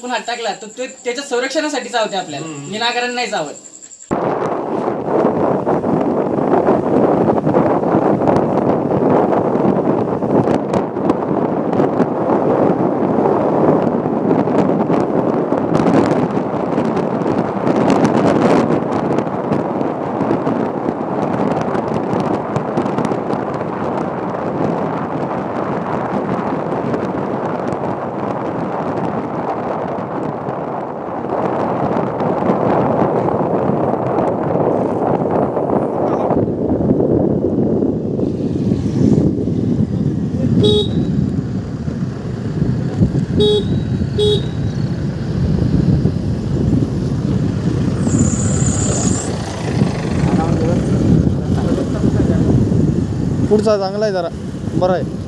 चुकून हात टाकला तर ते त्याच्या संरक्षणासाठी चावते आपल्याला. विनाकारण नाही चावत. पुढचा चांगला आहे जरा. बरं आहे.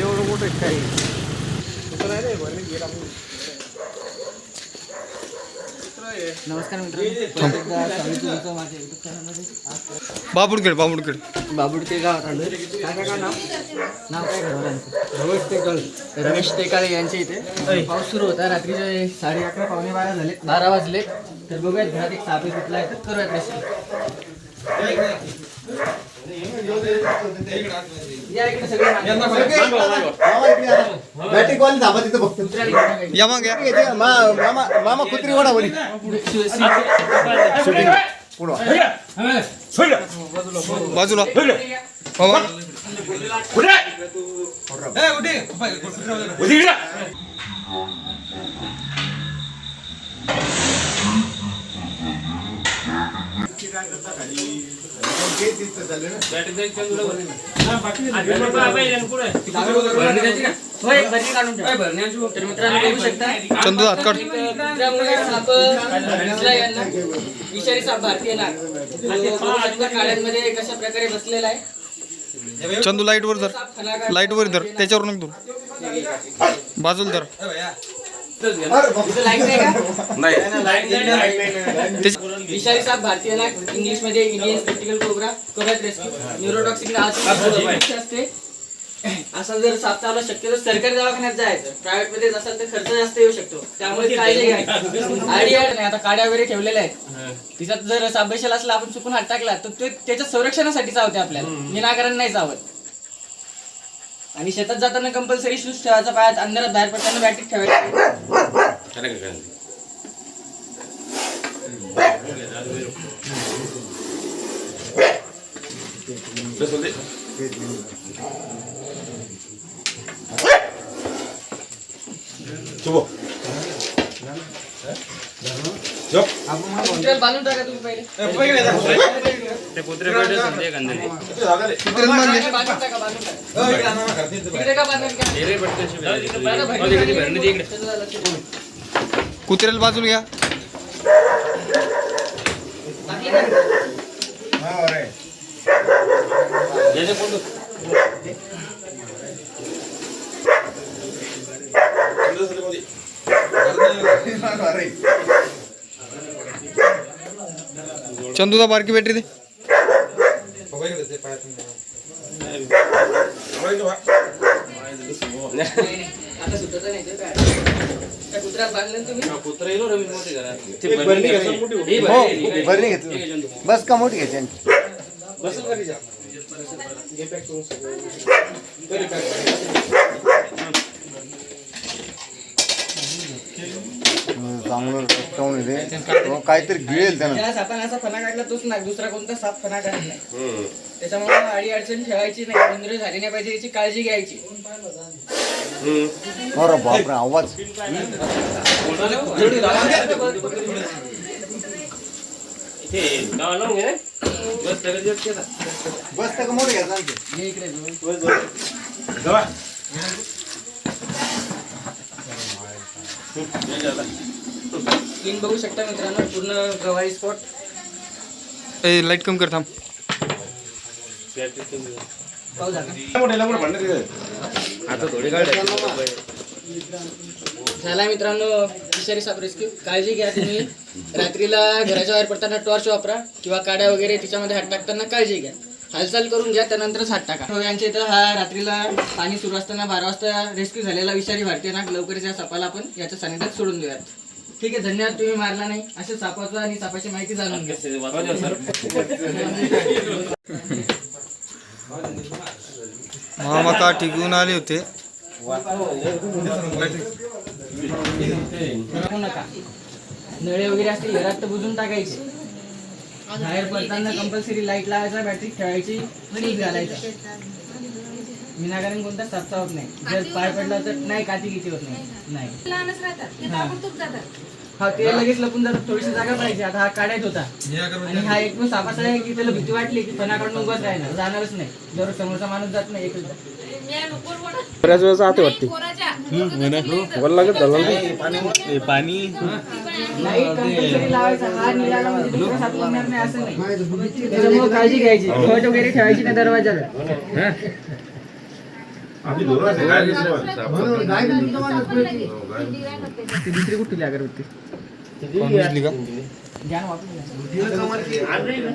एवढं मोठं काही नमस्कार मित्रांनो स्वागत तुमचं माझ्या YouTube channel मध्ये. बाबुडखेड बाबुडखेड. बाबुडके गावात आलो काय काय काय नाव? नाव काय घडवलं रमेश टेकाळे. रमेश टेकाळे यांच्या इथे. पाऊस सुरू होता. रात्रीचे साडे अकरा पावणे बारा झाले बारा वाजले. तर बघूयात घरात एक सापे सुटला आहे तर करूयात रेस्क्यू या इकडे सगळे बॅटिंग कॉल थांबा तिथं बघतो उतरायला घेऊन या. या मग या. येते, मा- मामा मामा कुत्री ओढा बोली पुढे. शि- शि- बाजूला बाबा ठेवा. तर मित्रांनो बघू शकता चंदू हात काढ विषारी साप भारतीय नाग आणि कशा प्रकारे बसलेला आहे चंदू लाइट वर धर. लाइट वर धर. त्याच्यावर नक धरू. बाजूला धर. साप भारतीय नाग इंग्लिशमध्ये इंडियन स्पेक्टिकल कोबरा कोबॅट रेस्क्यू न्यूरोटॉक्सिक नावाची असते. असा जर साप चावला शक्यतो सरकारी दवाखान्यात जायचं. प्रायव्हेटमध्ये असाल तर खर्च जास्त येऊ शकतो. त्यामुळे काळजी घ्या. आयडिया नाही आता काड्या वगैरे ठेवलेल्या आहेत. तिच्यात जर साप बसेल असला आपण चुकून हात टाकला तर ते त्याच्या संरक्षणासाठी चावते आपल्याला. विनाकारण नाही चावत. आणि शेतात जाताना कंपल्सरी शूज ठेवायचा पायात अंधारात बाहेर पडताना बॅटिक ठेवायची. बांधून टाका तुम्ही पहिले कुत्र्याला बांधले बांधून टाका बांधून टाका तिकडे का बांधून कुत्र्याला बाजूला घ्या चंदूचा बारकी बॅटरी दे आता सुटत नाही ते काय त्या कुत्र्याला बांधलं ना तुम्ही हो बरणी घेतली बस का मोठी घ्यायची चांगलं रस्त्यावरून येते काहीतरी गिळेल त्यानं. सापाने असा फणा काढला तोच ना दुसरा कोणता साप फणा काढत नाही. त्याच्यामुळे अडी अडचण ठेवायची नाही. बंदरे झाली नाही पाहिजे याची काळजी घ्यायची. अरे बापरे आवाज. बस का मोठी घ्यायचं आणखी. ये इकडे जवळ. स्क्रीन बघू शकता मित्रांनो पूर्ण गवारी स्पॉट ए लाइट कमी कर थांब. पाहू झाला झाला मित्रांनो फिशरी साप रेस्क्यू काळजी घ्या तुम्ही. रात्रीला घराच्या बाहेर पडताना टॉर्च वापरा किंवा काड्या वगैरे तिच्यामध्ये हात टाकताना काळजी घ्या. हालचाल करून घ्या त्यानंतरच हात टाका. हो, यांच्या इथं हा रात्रीला पाणी सुरू असताना बारा वाजता रेस्क्यू झालेला विषारी भारतीय नाग लवकरच या सापाला आपण याच्या सानिध्यात सोडून देऊयात. ठीक आहे धन्यवाद तुम्ही मारला नाही. असे सापाचं आणि सापाची माहिती जाणून घ्या. घेऊन आले होते. नका. नळे वगैरे असतील घरात तर बुजून टाकायचे. बाहेर पडताना कंपल्सरी लाइट लावायचा बॅटरी फ्रीज घालायचा. विनाकारण कोणता सापसा होत नाही. जर पाय पडला तर नाही. काती किती होत नाही. नाही. लहानच राहतात. ते ताबडतोब जातात. हा ते लगेच लपून जातात. थोडीशी जागा पाहिजे. आता हा काढायचा होता. आणि हा एक सापाचा आहे की त्याला भीती वाटली की फणाकडून उभाच राहणार जाणारच नाही. जर समोरचा माणूस जात नाही एकच. बऱ्याच वेळेस आते वाटते. नाही कंपल्सरी लावायचा. हा निघाला म्हणजे दुसरा साप लागणार नाही असं नाही. त्याच्यामुळे काळजी घ्यायची. वगैरे ठेवायची नाही दरवाजाला. ती दुसरी कुठली अगरबत्ती? ज्ञान वापरून घ्या.